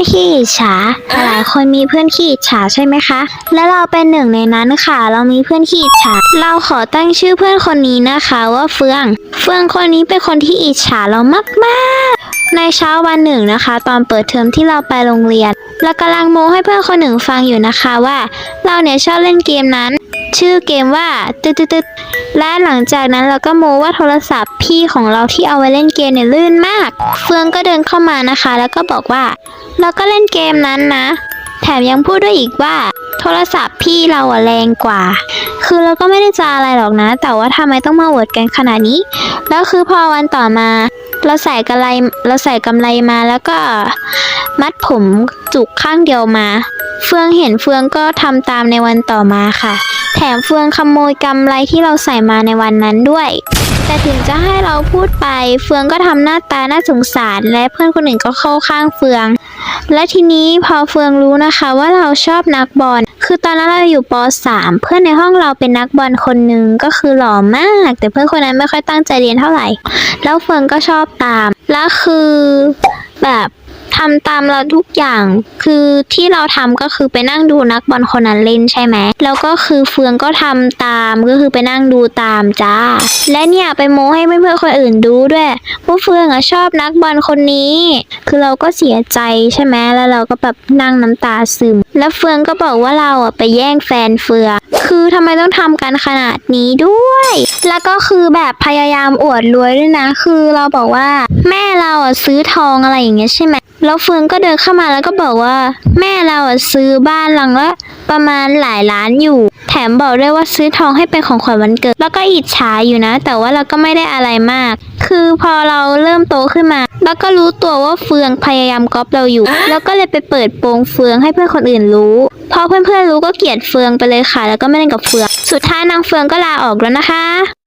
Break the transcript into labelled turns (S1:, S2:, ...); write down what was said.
S1: อนขี้อิจฉาหลายคนมีเพื่อนขี้อิจฉาใช่ไหมคะ และเราเป็นหนึ่งในนั้นค่ะ เรามีเพื่อนขี้อิจฉา เราขอตั้งชื่อเพื่อนคนนี้นะคะว่าเฟือง เฟืองคนนี้เป็นคนที่อิจฉาเรามากๆ ในเช้าวันหนึ่งนะคะ ตอนเปิดเทอมที่เราไปโรงเรียนเรากำลังโมให้เพื่อนคนหนึ่งฟังอยู่นะคะว่า เราเนี่ยชอบเล่นเกมนั้น ชื่อเกมว่าตึ๊ดตึ๊ดตึ๊ด และหลังจากนั้นเราก็โมว่าโทรศัพท์พี่ของเราที่เอาไว้เล่นเกมเนี่ยลื่นมาก เฟืองก็เดินเข้ามานะคะ แล้วก็บอกว่า เราก็เล่นเกมนั้นนะ แถมยังพูดด้วยอีกว่า โทรศัพท์พี่เราอะแรงกว่า คือเราก็ไม่ได้จะอะไรหรอกนะ แต่ว่าทำไมต้องมาอวดกันขนาดนี้ แล้วคือพอวันต่อมา เราใส่กำไรเราใส่กำไรมาแล้วก็มัดผมจุกข้างเดียวมา เฟืองเห็นเฟืองก็ทำตามในวันต่อมาค่ะ แถมเฟืองขโมยกำไรที่เราใส่มาในวันนั้นด้วย แต่ถึงจะให้เราพูดไป เฟืองก็ทำหน้าตาน่าสงสาร และเพื่อนคนอื่นก็เข้าข้างเฟือง และทีนี้พอเฟืองรู้นะคะว่าเราชอบนักบอลคือตอนนั้นเราอยู่ป .3 เพื่อนในห้องเราเป็นนักบอลคนหนึ่งก็คือหล่อมาก แต่เพื่อนคนนั้นไม่ค่อยตั้งใจเรียนเท่าไหร่ แล้วเฟืองก็ชอบตาม แล้วคือแบบ ทำตามเราทุกอย่าง คือที่เราทำก็คือไปนั่งดูนักบอลคนนั้นเล่นใช่ไหม แล้วก็คือเฟืองก็ทำตามก็คือไปนั่งดูตามจ้า และเนี่ยไปโม้ให้เพื่อนๆคนอื่นดูด้วยว่าเฟืองอะชอบนักบอลคนนี้ คือเราก็เสียใจใช่ไหมแล้วเราก็แบบนั่งน้ำตาซึม แล้วเฟืองก็บอกว่าเราอะไปแย่งแฟนเฟืองคือทำไมต้องทำกันขนาดนี้ด้วย แล้วก็คือแบบพยายามอวดรวยด้วยนะ คือเราบอกว่า แม่เราอะซื้อทองอะไรอย่างเงี้ยใช่ไหม แล้วเฟืองก็เดินเข้ามาแล้วก็บอกว่า แม่เราอะซื้อบ้านหลังละประมาณหลายล้านอยู่ แถมบอกด้วยว่าซื้อทองให้เป็นของขวัญวันเกิด แล้วก็อิจฉาอยู่นะ แต่ว่าเราก็ไม่ได้อะไรมาก คือพอเราเริ่มโตขึ้นมา แล้วก็รู้ตัวว่าเฟืองพยายามก๊อปเราอยู่ แล้วก็เลยไปเปิดโปงเฟืองให้เพื่อนคนอื่นรู้พอเพื่อนๆรู้ก็เกลียดเฟืองไปเลยค่ะ แล้วก็ไม่เล่นกับเฟือง สุดท้ายนางเฟืองก็ลาออกแล้วนะคะ